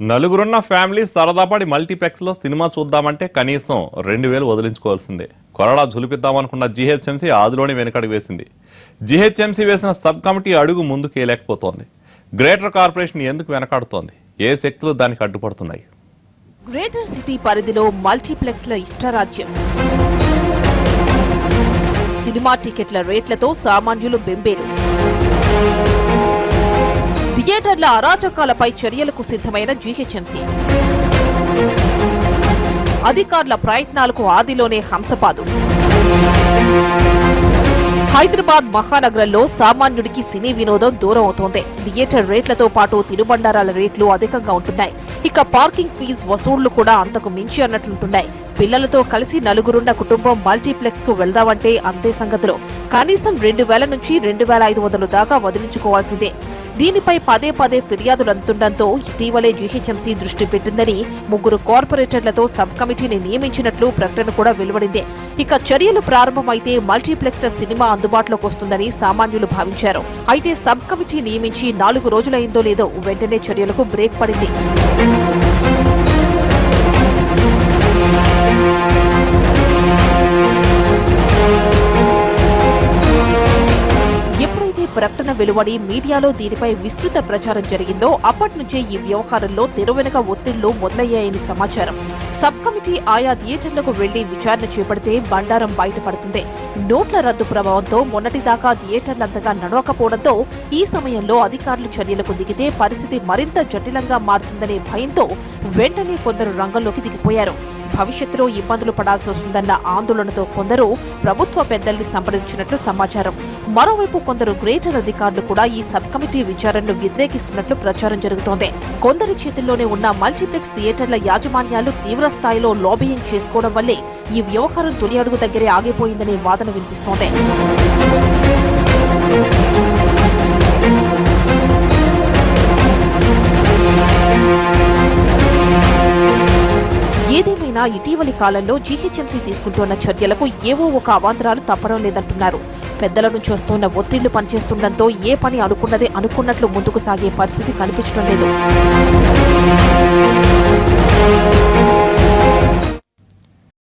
నలుగురున్న family సరదాపడి మల్టీప్లెక్స్లో cinema చూద్దామంటే కనీసం రెండు వేలు వదిలించుకోవాల్సిందే. కొరడా జులిపిద్దామనుకున్న జీహెచ్ఎంసీ ఆదిలోనే వెనకడుగు వేసింది. జీహెచ్ఎంసీ వేసిన సబ్ కమిటీ అడుగు ముందుకేయలేకపోతోంది. గ్రేటర్ కార్పొరేషన్ ఎందుకు వెనకాడుతోంది? ఏ శక్తులు దానికి అడ్డుపడుతున్నాయి? గ్రేటర్ సిటీ పరిధిలో మల్టీప్లెక్స్ల ఇష్టరాజ్యం. సినిమా టికెట్ల రేట్లతో సామాన్యులు బెంబేలు. థియేటర్ల అరాచకాలపై చర్యలకు సిద్ధమైన జీహెచ్ఎంసీ. అధికారుల ప్రయత్నాలకు ఆదిలోనే హంసపాదు. హైదరాబాద్ మహానగరంలో సామాన్యుడికి సినీ వినోదం దూరం అవుతోంది. థియేటర్ రేట్లతో పాటు తినుబండారాల రేట్లు అధికంగా ఉంటున్నాయి. ఇక పార్కింగ్ ఫీజు వసూళ్ళు కూడా అంతకు మించి అన్నట్లుంటున్నాయి. పిల్లలతో కలిసి నలుగురున్న కుటుంబం మల్టీప్లెక్స్కు వెళ్దామంటే అంతే సంగతులు. కనీసం రెండు వేల నుంచి రెండు వేల ఐదు వందలు దాకా వదిలించుకోవాల్సిందే. దీనిపై పదే పదే ఫిర్యాదులు అందుతుండటంతో ఇటీవలే జీహెచ్ఎంసీ దృష్టి పెట్టిందని ముగ్గురు కార్పొరేటర్లతో సబ్ కమిటీని నియమించినట్లు ప్రకటన కూడా వెలువడింది. ఇక చర్యలు ప్రారంభమైతే మల్టీప్లెక్స్ సినిమా అందుబాటులోకి వస్తుందని సామాన్యులు భావించారు. అయితే సబ్ కమిటీ నియమించి నాలుగు రోజులైందో లేదో వెంటనే చర్యలకు బ్రేక్ పడింది. ప్రకటన వెలువడి మీడియాలో దీనిపై విస్తృత ప్రచారం జరిగిందో అప్పటి నుంచే ఈ వ్యవహారంలో తెరవెనుక ఒత్తిళ్ళు మొదలయ్యాయని సమాచారం. సబ్ కమిటీ ఆయా థియేటర్లకు వెళ్ళి విచారణ చేపడితే బండారం బయటపడుతుంది. నోట్ల రద్దు ప్రభావంతో మొన్నటిదాకా థియేటర్లంతగా నడవకపోవడంతో ఈ సమయంలో అధికారులు చర్యలకు దిగితే పరిస్థితి మరింత జటిలంగా మారుతుందనే భయంతో వెంటనే కొందరు రంగంలోకి దిగిపోయారు. భవిష్యత్తులో ఇబ్బందులు పడాల్సి వస్తుందన్న ఆందోళనతో కొందరు ప్రభుత్వ పెద్దల్ని సంప్రదించినట్లు సమాచారం. మరోవైపు కొందరు గ్రేటర్ అధికారులు కూడా ఈ సబ్ కమిటీ విచారణను వ్యతిరేకిస్తున్నట్లు ప్రచారం జరుగుతోంది. కొందరి చేతుల్లోనే ఉన్న మల్టీప్లెక్స్ థియేటర్ల యాజమాన్యాలు తీవ్ర స్థాయిలో లాబియింగ్ చేసుకోవడం వల్లే ఈ వ్యవహారం తొలి అడుగు దగ్గరే ఆగిపోయిందనే వాదన వినిపిస్తోంది. ఏదేమైనా ఇటీవలి కాలంలో జీహెచ్ఎంసీ తీసుకుంటున్న చర్యలకు ఏవో ఒక అవాంతరాలు తప్పడం లేదంటున్నారు. పెద్దల నుంచి వస్తున్న ఒత్తిళ్ళు పనిచేస్తుండటంతో ఏ పని అనుకున్నదే అనుకున్నట్లు ముందుకు సాగే పరిస్థితి కనిపించడం లేదు.